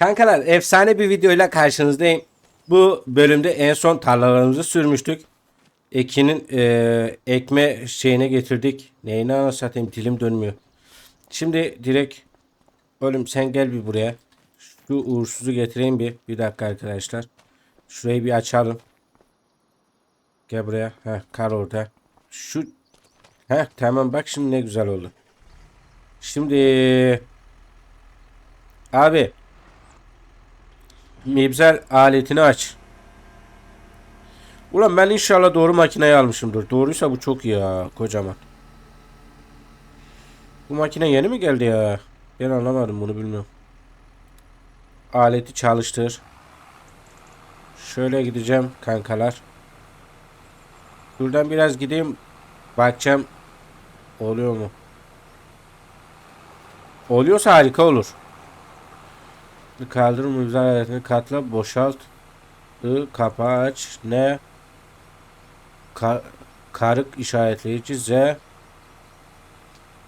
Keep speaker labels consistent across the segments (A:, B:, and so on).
A: Kankalar efsane bir videoyla karşınızdayım. Bu bölümde en son tarlalarımızı sürmüştük. Ekin'in eee, ekme şeyine getirdik. Neyini anasını satayım dilim dönmüyor. Şimdi direkt oğlum sen gel bir buraya. Şu uğursuzu getireyim bir. Bir dakika arkadaşlar. Şurayı bir açalım. Gel buraya. Heh, kar orada. Şu Heh, tamam bak şimdi ne güzel oldu. Şimdi abi Mibzel aletini aç. Ulan ben inşallah doğru makineyi almışımdır. Doğruysa bu çok iyi ya kocaman. Bu makine yeni mi geldi ya? Ben anlamadım bunu bilmiyorum. Aleti çalıştır. Şöyle gideceğim kankalar. Buradan biraz gideyim. Bakacağım. Oluyor mu? Oluyorsa harika olur. Kaldır muzlar aletini katla boşalt. I kapağı aç. Ne? Ka karık işaretleyici Z.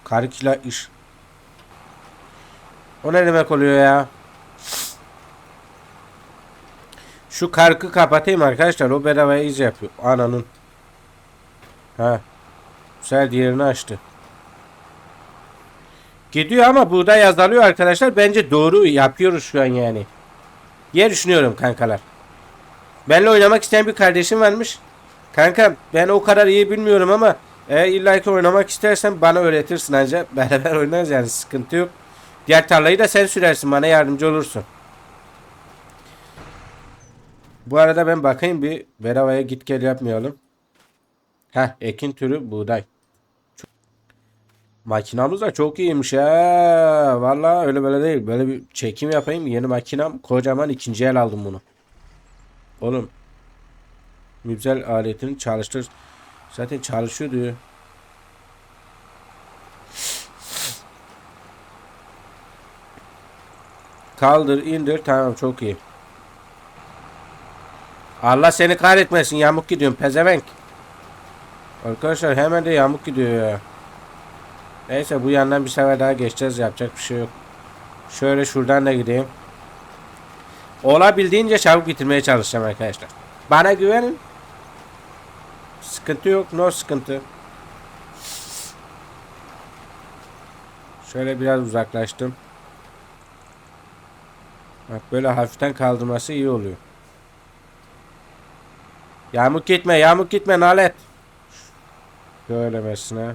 A: Karık ile iş. O ne demek oluyor ya? Şu karkı kapatayım arkadaşlar. O bedavaya iz yapıyor. Ananın. Ha. Güzel diğerini açtı. Gidiyor ama burada yazılıyor arkadaşlar. Bence doğru yapıyoruz şu an yani. Diye düşünüyorum kankalar. Benimle oynamak isteyen bir kardeşim varmış. Kanka ben o kadar iyi bilmiyorum ama eğer illa ki oynamak istersen bana öğretirsin anca. Beraber oynarız yani sıkıntı yok. Diğer tarlayı da sen sürersin bana yardımcı olursun. Bu arada ben bakayım bir bedavaya git gel yapmayalım. Heh ekin türü buğday. Makinamız da çok iyiymiş ha. Vallahi öyle böyle değil. Böyle bir çekim yapayım. Yeni makinam. Kocaman ikinci el aldım bunu. Oğlum. Mübzel aletini çalıştır. Zaten çalışıyor diyor. Kaldır indir. Tamam çok iyi. Allah seni kahretmesin. Yamuk gidiyorum pezevenk. Arkadaşlar hemen de yamuk gidiyor ya. Neyse bu yandan bir sefer daha geçeceğiz. Yapacak bir şey yok. Şöyle şuradan da gideyim. Olabildiğince çabuk bitirmeye çalışacağım arkadaşlar. Bana güvenin. Sıkıntı yok. No sıkıntı. Şöyle biraz uzaklaştım. Bak böyle hafiften kaldırması iyi oluyor. Yağmur gitme, yağmur gitme nalet. Şöyle mesela.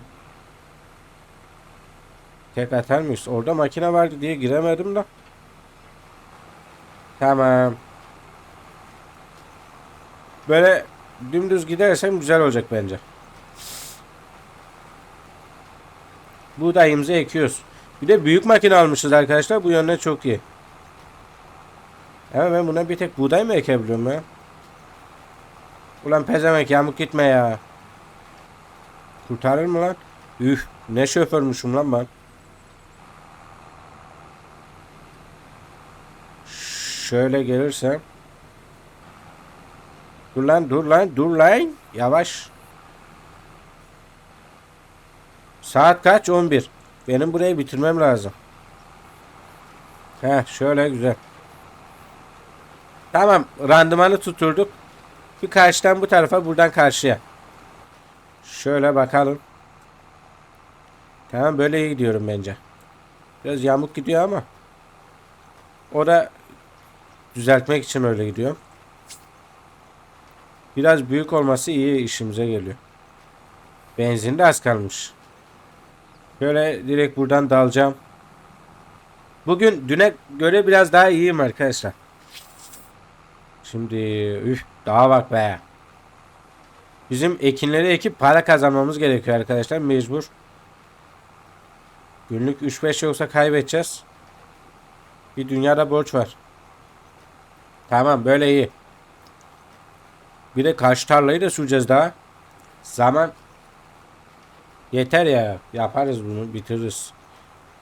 A: Tek atar? Orada makine vardı diye giremedim de. Tamam. Böyle dümdüz gidersem güzel olacak bence. Buğdayımızı ekiyoruz. Bir de büyük makine almışız arkadaşlar. Bu yönde çok iyi. Ama ben buna bir tek buğday mı ekebiliyorum ya? Ulan pezemek yamuk gitme ya. Kurtarır mı lan? Üf ne şoförmüşüm lan ben. Şöyle gelirsem. Dur lan dur lan dur lan. Yavaş. Saat kaç? 11. Benim burayı bitirmem lazım. Heh şöyle güzel. Tamam randımanı tuturduk. Bir karşıdan bu tarafa buradan karşıya. Şöyle bakalım. Tamam böyle iyi gidiyorum bence. Biraz yamuk gidiyor ama. O da düzeltmek için öyle gidiyor. Biraz büyük olması iyi işimize geliyor. Benzin de az kalmış. Böyle direkt buradan dalacağım. Bugün düne göre biraz daha iyiyim arkadaşlar. Şimdi üf daha bak be. Bizim ekinleri ekip para kazanmamız gerekiyor arkadaşlar mecbur. Günlük 3-5 yoksa kaybedeceğiz. Bir dünyada borç var. Tamam böyle iyi. Bir de karşı tarlayı da süreceğiz daha. Zaman yeter ya. Yaparız bunu bitiririz.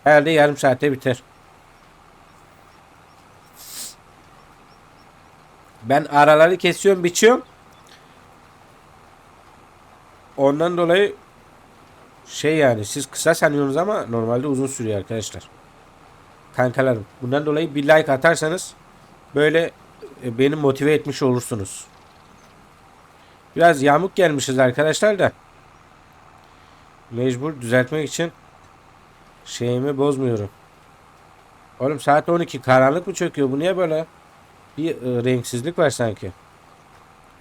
A: Herhalde yarım saatte biter. Ben araları kesiyorum biçiyorum. Ondan dolayı şey yani siz kısa sanıyorsunuz ama normalde uzun sürüyor arkadaşlar. kankalarım. Bundan dolayı bir like atarsanız böyle beni motive etmiş olursunuz. Biraz yamuk gelmişiz arkadaşlar da. Mecbur düzeltmek için şeyimi bozmuyorum. Oğlum saat 12 karanlık mı çöküyor? Bu niye böyle? Bir e, renksizlik var sanki.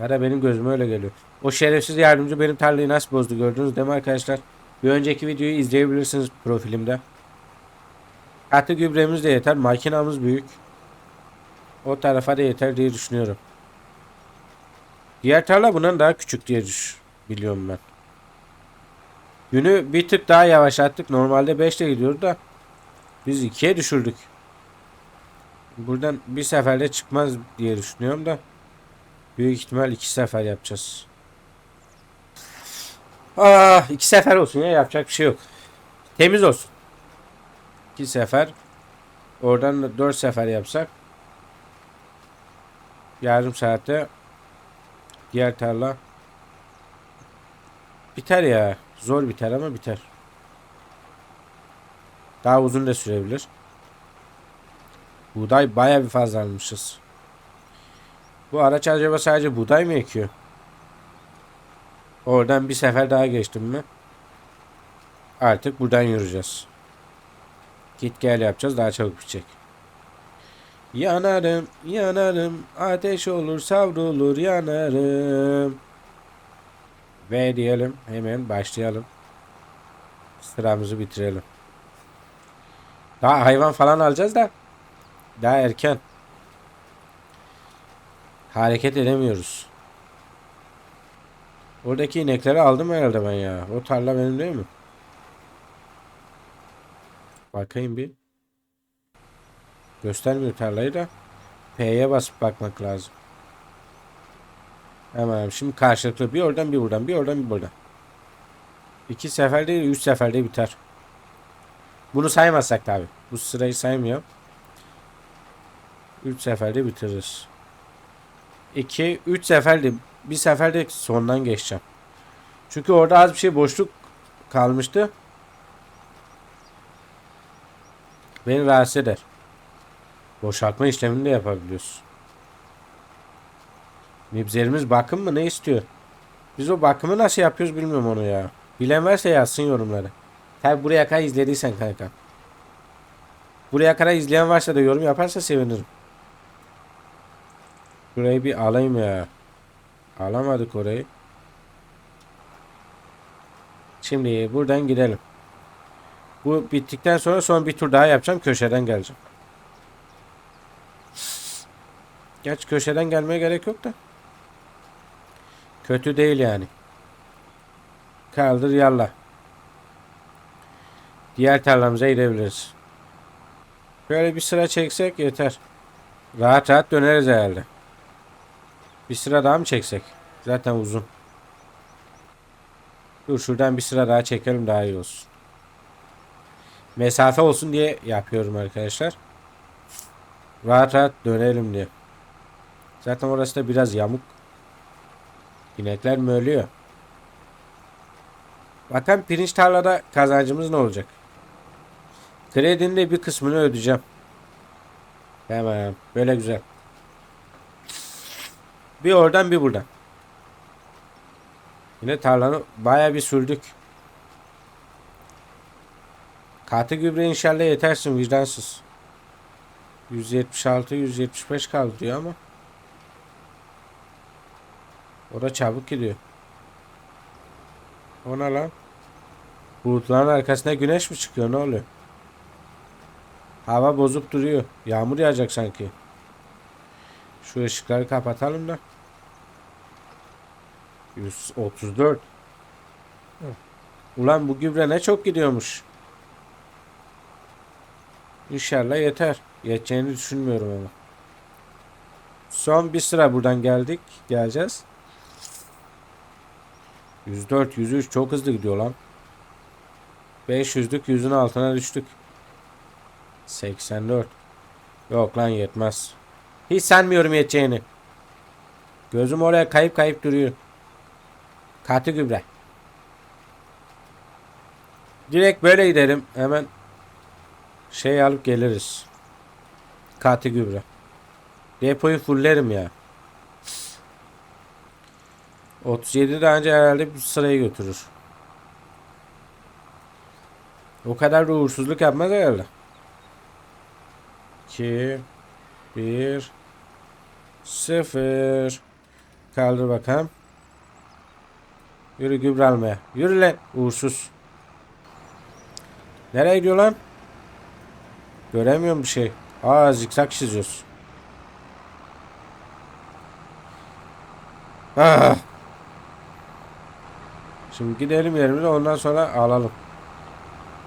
A: Ya da benim gözüme öyle geliyor. O şerefsiz yardımcı benim tarlayı nasıl bozdu gördünüz değil mi arkadaşlar? Bir önceki videoyu izleyebilirsiniz profilimde. Katı gübremiz de yeter. Makinamız büyük. O tarafa da yeter diye düşünüyorum. Diğer tarla bundan daha küçük diye düş biliyorum ben. Günü bir tık daha yavaşlattık. Normalde 5 ile gidiyordu da biz 2'ye düşürdük. Buradan bir seferde çıkmaz diye düşünüyorum da büyük ihtimal iki sefer yapacağız. Ah iki sefer olsun ya yapacak bir şey yok. Temiz olsun. İki sefer. Oradan da dört sefer yapsak. Yarım saatte diğer tarla biter ya. Zor biter ama biter. Daha uzun da sürebilir. Buğday bayağı bir fazla almışız. Bu araç acaba sadece buğday mı ekiyor? Oradan bir sefer daha geçtim mi? Artık buradan yürüyeceğiz. Git gel yapacağız daha çabuk bitecek. Yanarım, yanarım, ateş olur, savrulur, yanarım. Ve diyelim, hemen başlayalım. Sıramızı bitirelim. Daha hayvan falan alacağız da daha erken. Hareket edemiyoruz. Oradaki inekleri aldım herhalde ben ya. O tarla benim değil mi? Bakayım bir. Göstermiyor tarlayı da. P'ye basıp bakmak lazım. Hemen şimdi karşılıklı bir oradan bir buradan bir oradan bir buradan. İki sefer değil üç seferde biter. Bunu saymazsak tabi. Bu sırayı saymıyor. Üç seferde bitiririz. 2 3 seferde bir seferde sondan geçeceğim. Çünkü orada az bir şey boşluk kalmıştı. Beni rahatsız eder. Boşaltma işlemini de yapabiliyoruz. Mibzerimiz bakım mı ne istiyor? Biz o bakımı nasıl yapıyoruz bilmiyorum onu ya. Bilen varsa yazsın yorumlara. Tabi buraya kadar izlediysen kanka. Buraya kadar izleyen varsa da yorum yaparsa sevinirim. Burayı bir alayım ya. Alamadık orayı. Şimdi buradan gidelim. Bu bittikten sonra son bir tur daha yapacağım. Köşeden geleceğim. Geç köşeden gelmeye gerek yok da. Kötü değil yani. Kaldır yalla. Diğer tarlamıza gidebiliriz. Böyle bir sıra çeksek yeter. Rahat rahat döneriz herhalde. Bir sıra daha mı çeksek? Zaten uzun. Dur şuradan bir sıra daha çekelim daha iyi olsun. Mesafe olsun diye yapıyorum arkadaşlar. Rahat rahat dönelim diye. Zaten orası da biraz yamuk. İnekler mi ölüyor? Bakalım pirinç tarlada kazancımız ne olacak? Kredinin de bir kısmını ödeyeceğim. Hemen böyle güzel. Bir oradan bir buradan. Yine tarlanı baya bir sürdük. Katı gübre inşallah yetersin vicdansız. 176 175 kaldı diyor ama. O da çabuk gidiyor. Ona lan. Bulutların arkasına güneş mi çıkıyor ne oluyor? Hava bozup duruyor. Yağmur yağacak sanki. Şu ışıkları kapatalım da. 134. Ulan bu gübre ne çok gidiyormuş. İnşallah yeter. Yeteceğini düşünmüyorum ama. Son bir sıra buradan geldik. Geleceğiz. 104, 103 çok hızlı gidiyor lan. 500'lük yüzün altına düştük. 84. Yok lan yetmez. Hiç sanmıyorum yeteceğini. Gözüm oraya kayıp kayıp duruyor. Katı gübre. Direkt böyle gidelim. Hemen şey alıp geliriz. katı gübre. Depoyu fullerim ya. 37 de önce herhalde bir sırayı götürür. O kadar da uğursuzluk yapmaz herhalde. 2 1 0 Kaldır bakalım. Yürü gübre almaya. Yürü lan uğursuz. Nereye gidiyor lan? Göremiyorum bir şey. Aa zikzak çiziyoruz. Ah. Şimdi gidelim yerimize ondan sonra alalım.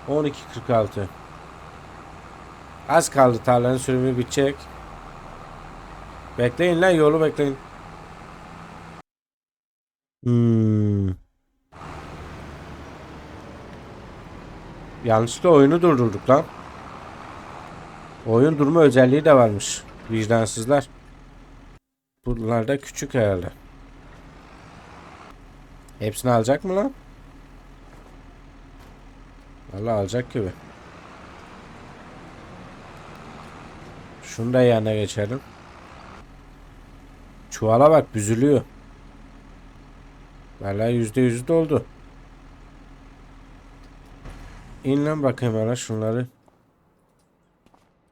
A: 12.46 Az kaldı tarlanın sürümü bitecek. Bekleyin lan yolu bekleyin. Hmm. Yanlışlıkla oyunu durdurduk lan. Oyun durma özelliği de varmış. Vicdansızlar. Bunlar da küçük herhalde. Hepsini alacak mı lan? Vallahi alacak gibi. Şunu da yanına geçelim. Çuvala bak büzülüyor. Vallahi yüzde yüzü doldu. İn lan bakayım hele şunları.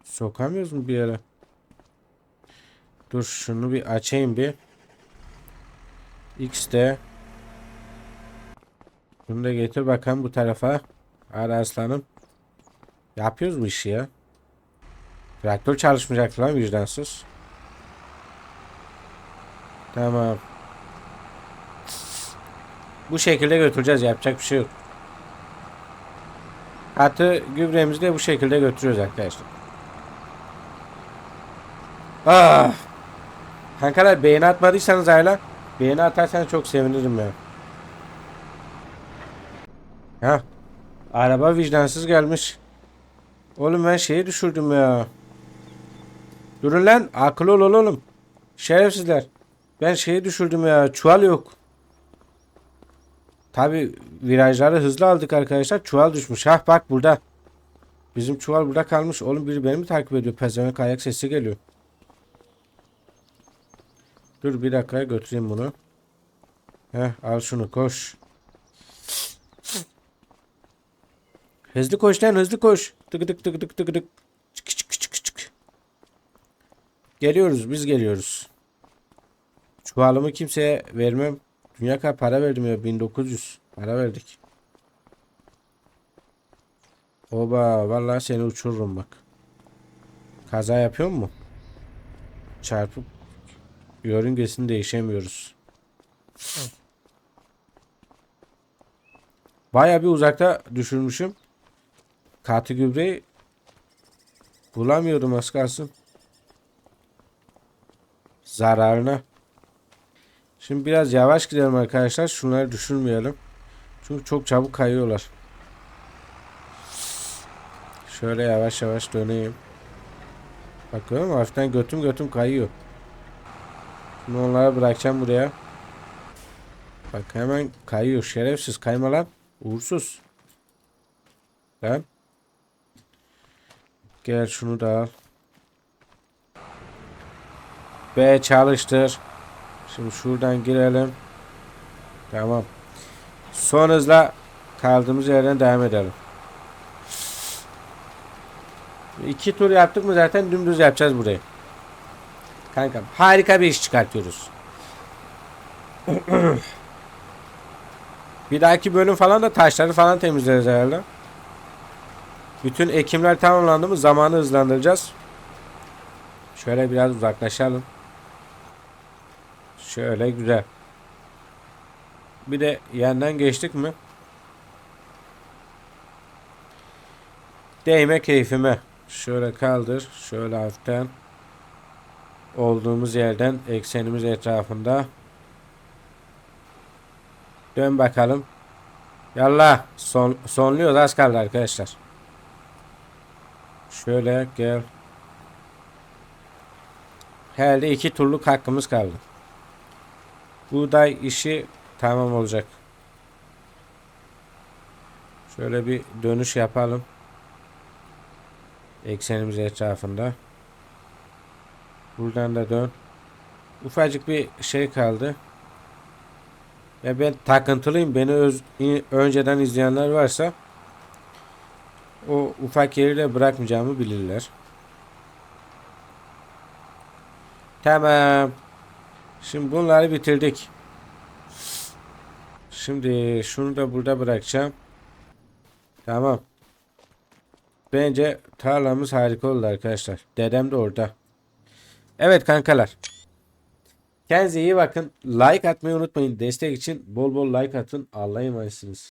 A: Sokamıyoruz mu bir yere? Dur şunu bir açayım bir. X'de. Bunu da getir bakalım bu tarafa. Hadi aslanım. Yapıyoruz bu işi ya. Traktör çalışmayacak lan vicdansız. Tamam. Bu şekilde götüreceğiz. Yapacak bir şey yok. Katı gübremizi de bu şekilde götürüyoruz arkadaşlar. Ah. Kankalar beğeni atmadıysanız hala beğeni atarsanız çok sevinirim ya. Ha. Araba vicdansız gelmiş. Oğlum ben şeyi düşürdüm ya. Durun lan akıllı olun oğlum. Şerefsizler. Ben şeyi düşürdüm ya. Çuval yok. Tabi virajları hızlı aldık arkadaşlar. Çuval düşmüş. Hah bak burada. Bizim çuval burada kalmış. Oğlum biri beni mi takip ediyor? Pezevenk ayak sesi geliyor. Dur bir dakika götüreyim bunu. Heh al şunu koş. Hızlı koş lan hızlı koş. Tık tık tık tık tık tık. Çık çık çık çık. Geliyoruz biz geliyoruz. Çuvalımı kimseye vermem. Dünya kadar para verdim ya 1900 para verdik. Oba vallahi seni uçururum bak. Kaza yapıyor mu? Çarpıp yörüngesini değişemiyoruz. Baya bir uzakta düşürmüşüm. Katı gübreyi bulamıyorum az kalsın. Zararına. Şimdi biraz yavaş gidelim arkadaşlar. Şunları düşürmeyelim. Çünkü çok çabuk kayıyorlar. Şöyle yavaş yavaş döneyim. Bakıyorum hafiften götüm götüm kayıyor. Şimdi onları bırakacağım buraya. Bak hemen kayıyor. Şerefsiz kayma lan. Uğursuz. Lan. Gel şunu da al. B çalıştır. Şimdi şuradan girelim. Tamam. Son hızla kaldığımız yerden devam edelim. İki tur yaptık mı zaten dümdüz yapacağız burayı. Kankam harika bir iş çıkartıyoruz. bir dahaki bölüm falan da taşları falan temizleriz herhalde. Bütün ekimler tamamlandı mı zamanı hızlandıracağız. Şöyle biraz uzaklaşalım. Şöyle güzel. Bir de yandan geçtik mi? Değme keyfime. Şöyle kaldır. Şöyle hafiften. Olduğumuz yerden eksenimiz etrafında. Dön bakalım. Yallah. Son, sonluyoruz. Az kaldı arkadaşlar. Şöyle gel. Herhalde iki turluk hakkımız kaldı. Buğday işi tamam olacak. Şöyle bir dönüş yapalım. Eksenimiz etrafında. Buradan da dön. Ufacık bir şey kaldı. Ve ben takıntılıyım. Beni öz, önceden izleyenler varsa o ufak yeriyle bırakmayacağımı bilirler. Tamam. Şimdi bunları bitirdik. Şimdi şunu da burada bırakacağım. Tamam. Bence tarlamız harika oldu arkadaşlar. Dedem de orada. Evet kankalar. Kendinize iyi bakın. Like atmayı unutmayın. Destek için bol bol like atın. Allah'a emanetsiniz.